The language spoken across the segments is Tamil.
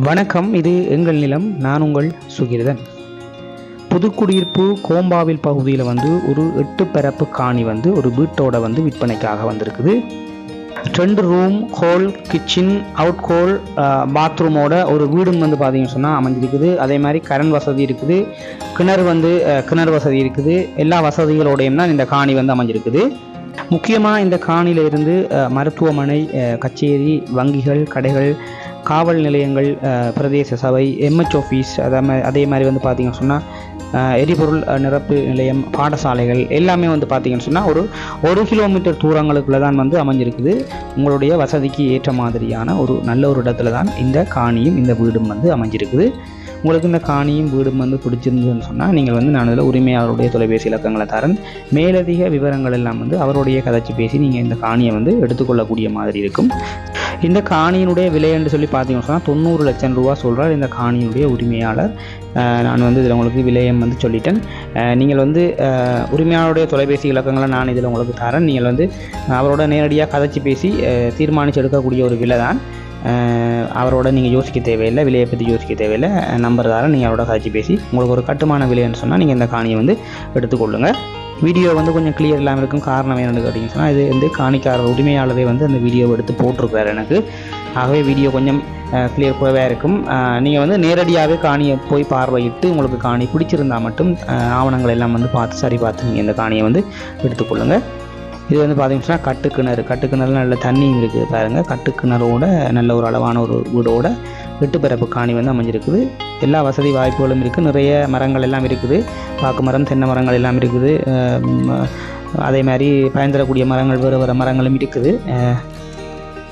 வணக்கம் இது எங்கள் நிலம் நான் உங்கள் சுகிர்தன். புதுக்குடியிருப்பு கோம்பாவில் பகுதியில் வந்து ஒரு எட்டு பரப்பு காணி வந்து ஒரு வீட்டோட வந்து விற்பனைக்காக வந்திருக்குது. ரெண்டு room hall kitchen out hall பாத்ரூமோட ஒரு வீடும் வந்து பார்த்தீங்கன்னு சொன்னால் அமைஞ்சிருக்குது. அதே மாதிரி கரண்ட் வசதி இருக்குது. கிணறு வந்து கிணறு வசதி இருக்குது. எல்லா வசதிகளோடையும் தான் இந்த காணி வந்து அமைஞ்சிருக்குது. முக்கியமாக இந்த காணியில இருந்து மருத்துவமனை கச்சேரி வங்கிகள் கடைகள் காவல் நிலையங்கள் பிரதேச சபை எம்ஹெச் ஆஃபீஸ் அதே மாதிரி அதே மாதிரி வந்து பார்த்திங்கன்னு சொன்னால் எரிபொருள் நிரப்பு நிலையம் பாடசாலைகள் எல்லாமே வந்து பார்த்திங்கன்னு சொன்னால் ஒரு ஒரு கிலோமீட்டர் தூரங்களுக்குள்ள தான் வந்து அமைஞ்சிருக்குது. உங்களுடைய வசதிக்கு ஏற்ற மாதிரியான ஒரு நல்ல ஒரு இடத்துல தான் இந்த காணியும் இந்த வீடும் வந்து அமைஞ்சிருக்குது. உங்களுக்கு இந்த காணியும் வீடும் வந்து பிடிச்சிருந்ததுன்னு சொன்னால் நீங்கள் வந்து நான் இதில் உரிமையாளருடைய தொலைபேசி இலக்கங்களை தரேன். மேலதிக விவரங்கள் எல்லாம் வந்து அவருடைய கதைச்சி பேசி நீங்கள் இந்த காணியை வந்து எடுத்துக்கொள்ளக்கூடிய மாதிரி இருக்கும். இந்த காணியினுடைய விலை என்று சொல்லி பார்த்தீங்கன்னு சொன்னால் தொண்ணூறு லட்சம் ரூபா சொல்கிறார் இந்த காணியினுடைய உரிமையாளர். நான் வந்து இதில் உங்களுக்கு விலையம் வந்து சொல்லிட்டேன். நீங்கள் வந்து உரிமையாளருடைய தொலைபேசி இலக்கங்களை நான் இதில் உங்களுக்கு தரேன். நீங்கள் வந்து அவரோட நேரடியாக கதைச்சி பேசி தீர்மானித்து எடுக்கக்கூடிய ஒரு விலை தான். அவரோட நீங்கள் யோசிக்க தேவையில்லை விலையை பற்றி யோசிக்க தேவையில்லை. நம்பர் தரேன் நீங்கள் அவரோட கதைச்சி பேசி உங்களுக்கு ஒரு கட்டுமான விலைன்னு சொன்னால் நீங்கள் இந்த காணியை வந்து எடுத்துக்கொள்ளுங்கள் வீடியோ வந்து கொஞ்சம் கிளியர் இல்லாமல் இருக்கும். காரணம் என்னென்னு கேட்டிங்கன்னு சொன்னால் இது வந்து காணிக்கார உரிமையாளரே வந்து அந்த வீடியோவை எடுத்து போட்டிருக்காரு எனக்கு. ஆகவே வீடியோ கொஞ்சம் கிளியர் போகவே இருக்கும். நீங்கள் வந்து நேரடியாகவே காணியை போய் பார்வையிட்டு உங்களுக்கு காணி பிடிச்சிருந்தா மட்டும் ஆவணங்கள் எல்லாம் வந்து பார்த்து சரி பார்த்து நீங்கள் இந்த காணியை வந்து எடுத்துக்கொள்ளுங்கள் இது வந்து பார்த்தீங்கன்னா கட்டுக்கிணறு கட்டுக்கிணறுல நல்ல தண்ணியும் இருக்குது பாருங்கள் கட்டுக்கிணறோட நல்ல ஒரு அளவான ஒரு வீடோட வெட்டுப்பரப்பு காணி வந்து அமைஞ்சிருக்குது. எல்லா வசதி வாய்ப்புகளும் இருக்குது நிறைய மரங்கள் எல்லாம் இருக்குது. பாக்கு மரம் தென்னை மரங்கள் எல்லாம் இருக்குது. அதே மாதிரி பயன்தரக்கூடிய மரங்கள் வேறு வேறு மரங்களும் இருக்குது.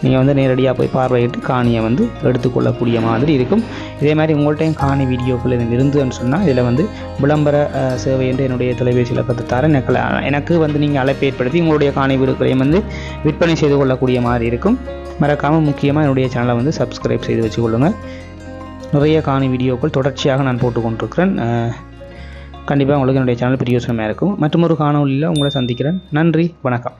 நீங்கள் வந்து நேரடியாக போய் பார்வையிட்டு காணியை வந்து எடுத்துக்கொள்ளக்கூடிய மாதிரி இருக்கும். இதே மாதிரி உங்கள்கிட்டையும் காணி வீடியோக்கள் இதில் இருந்துன்னு சொன்னால் இதில் வந்து விளம்பர சேவை என்று என்னுடைய தொலைபேசியில் கற்றுத்தார எனக்கு எனக்கு வந்து நீங்கள் அழைப்பு ஏற்படுத்தி உங்களுடைய காணி வீடுகளையும் வந்து விற்பனை செய்து கொள்ளக்கூடிய மாதிரி இருக்கும். மறக்காமல் முக்கியமாக என்னுடைய சேனலை வந்து சப்ஸ்கிரைப் செய்து வச்சுக்கொள்ளுங்கள் நிறைய காணி வீடியோக்கள் தொடர்ச்சியாக நான் போட்டு கொண்டிருக்கிறேன் கண்டிப்பாக உங்களுக்கு என்னுடைய சேனல் பிரியோசனமாக இருக்கும். மற்றும் ஒரு காணொலியில் உங்களை சந்திக்கிறேன். நன்றி வணக்கம்.